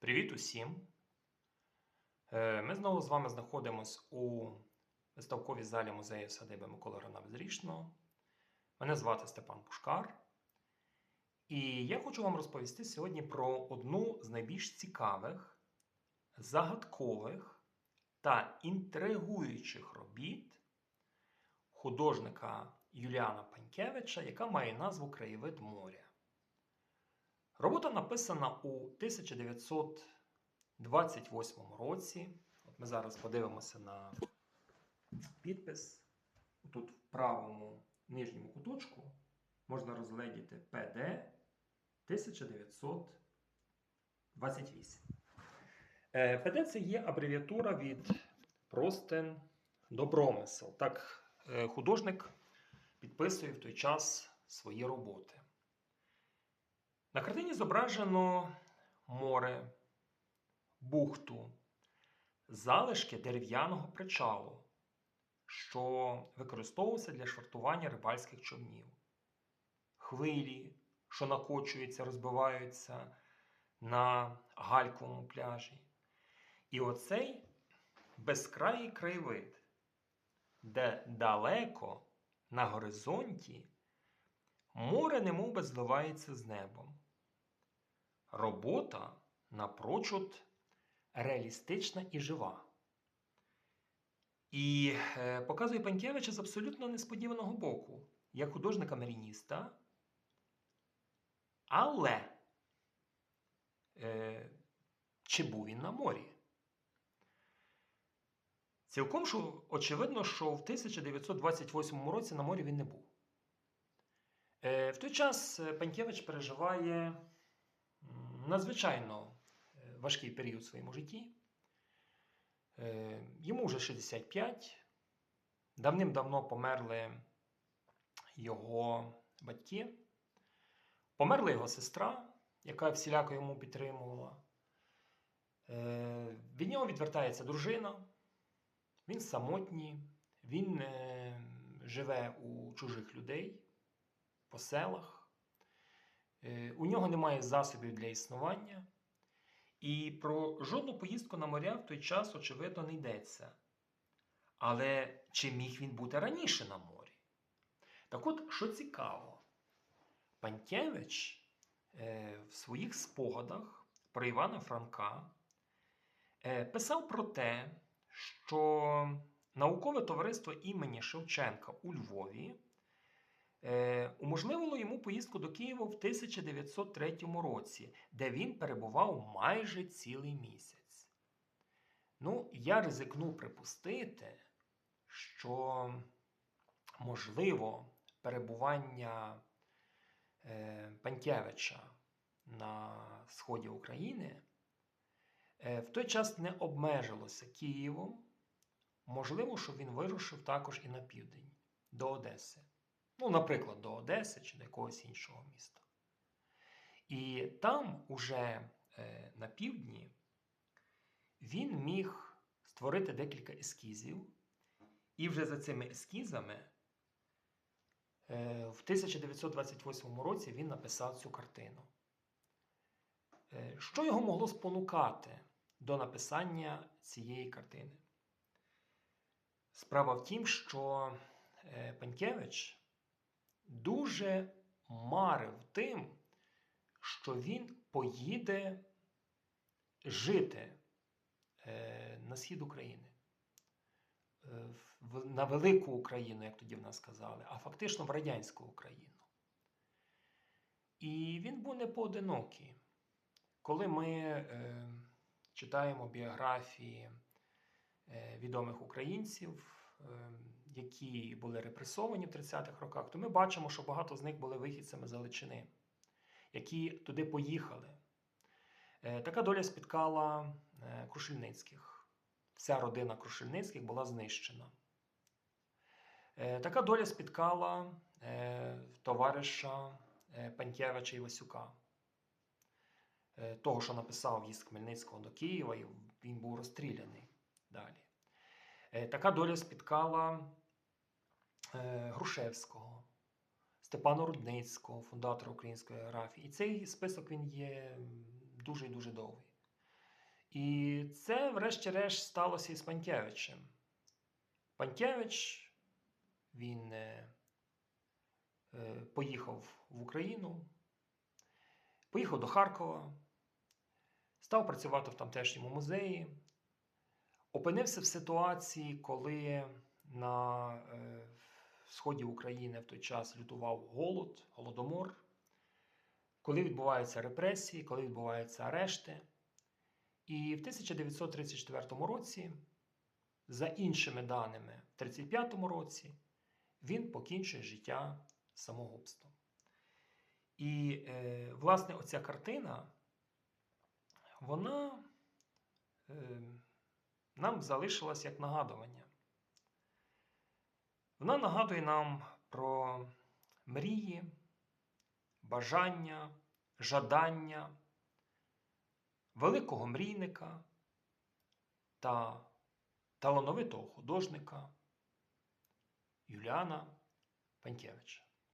Привіт усім! Е, Ми знову з вами знаходимося у виставковій залі музею садиби Миколи Грана Безрічного. Мене звати Степан Пушкар. І я хочу вам розповісти сьогодні про одну з найбільш цікавих, загадкових та інтригуючих робіт художника Юліана Панькевича, яка має назву Краєвид моря. Робота написана у 1928 році. От ми зараз подивимося на підпис. Тут в правому нижньому куточку можна розгледіти ПД 1928. Е, ПД це є абревіатура від простин до промисел. Так е, художник підписує в той час свої роботи. На картині зображено море, бухту, залишки дерев'яного причалу, що використовувався для швартування рибальських човнів, хвилі, що накочуються, розбиваються на гальковому пляжі. І оцей безкраїй краєвид, де далеко на горизонті море немов би зливається з небом. Робота напрочуд реалістична і жива. І е, показує Панкевича з абсолютно несподіваного боку, як художника-марініста. Але е, чи був він на морі? Цілком що, очевидно, що в 1928 році на морі він не був. Е, В той час е, Панькевич переживає надзвичайно е, важкий період в своєму житті. Е, Йому вже 65. Давним-давно померли його батьки. Померла його сестра, яка всіляко йому підтримувала. Е, Від нього відвертається дружина. Він самотній, він живе у чужих людей по селах. Е, У нього немає засобів для існування. І про жодну поїздку на моря в той час, очевидно, не йдеться. Але чи міг він бути раніше на морі? Так от, що цікаво, Панькевич е, в своїх спогадах про Івана Франка е, писав про те, що наукове товариство імені Шевченка у Львові е, уможливило йому поїздку до Києва в 1903 році, де він перебував майже цілий місяць. Ну, я ризикну припустити, що можливо перебування е, Панькевича на сході України е, в той час не обмежилося Києвом. Можливо, що він вирушив також і на південь, до Одеси. Ну, наприклад, до Одеси чи до якогось іншого міста. І там, уже е, на півдні, він міг створити декілька ескізів. І вже за цими ескізами е, в 1928 році він написав цю картину. Е, Що його могло спонукати до написання цієї картини? Справа в тім, що е, Панькевич дуже марив тим, що він поїде жити е, на схід України. Е, На велику Україну, як тоді в нас казали, а фактично в радянську Україну. І він був не поодинокий. Коли ми е, читаємо біографії е, відомих українців, е, які були репресовані в 30-х роках, то ми бачимо, що багато з них були вихідцями з які туди поїхали. Е, Така доля спіткала е, Крушельницьких. Вся родина Крушельницьких була знищена. Е, Така доля спіткала товариша Панькевича і Васюка. Е, Того, що написав в'їзд Хмельницького до Києва, і він був розстріляний далі. Е, Така доля спіткала е, Грушевського, Степана Рудницького, фундатора української географії. І цей список він є дуже і дуже довгий. І це, врешті-решт, сталося із Панькевичем. Панькевич він е, поїхав в Україну, поїхав до Харкова, став працювати в тамтешньому музеї, опинився в ситуації, коли на е, сході України в той час лютував голод, голодомор, коли відбуваються репресії, коли відбуваються арешти. І в 1934 році, за іншими даними, в 1935 році він покінчує життя самогубством. І, е, власне, оця картина, вона нам залишилась як нагадування. Вона нагадує нам про мрії, бажання, жадання великого мрійника та талановитого художника Юліана Панькевича.